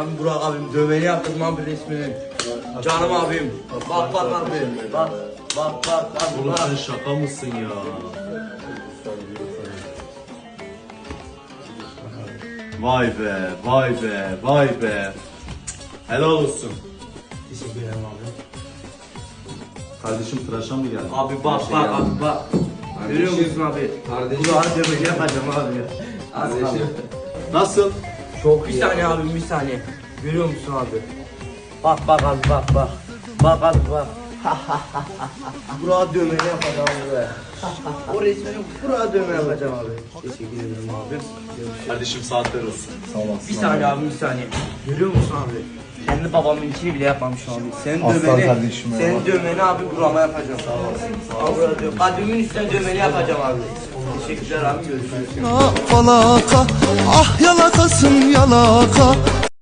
abim Burak abim dövmeni yaptırdım abi resmini. Canım abim. Bak bak abi. Bak bak bak bak. Oğlum bak. sen şaka mısın ya? Vay be, vay be, vay be. Helal olsun. Teşekkür ederim abi. Kardeşim tıraşa mı geldin? Abi bak bak abi bak. Görüyor musun abi? Kardeşim. Burak'ın dövmeni yapacağım abi ya. Kardeşim. Nasıl? Çok bir saniye abi bir saniye. Görüyor musun abi? Bak bak abi bak bak. Bak abi bak. Burak'a dövmeni yapacağım abi. o resmini Burak'a dövme yapacağım abi. Teşekkür ederim abi. Görüşürüz. Kardeşim saatler olsun. Sağ olasın. Bir saniye abi bir saniye. Görüyor musun abi? Kendi babamın içini bile yapmamışım abi. Senin Aslan dövmeni, kardeşim ya. senin dövmeni abi burama yapacağım. Sağ olasın. Abi diyor. Kalbimin üstüne dövmeni yapacağım abi. Teşekkürler abi görüşürüz. falaka Ah yalakasın yalaka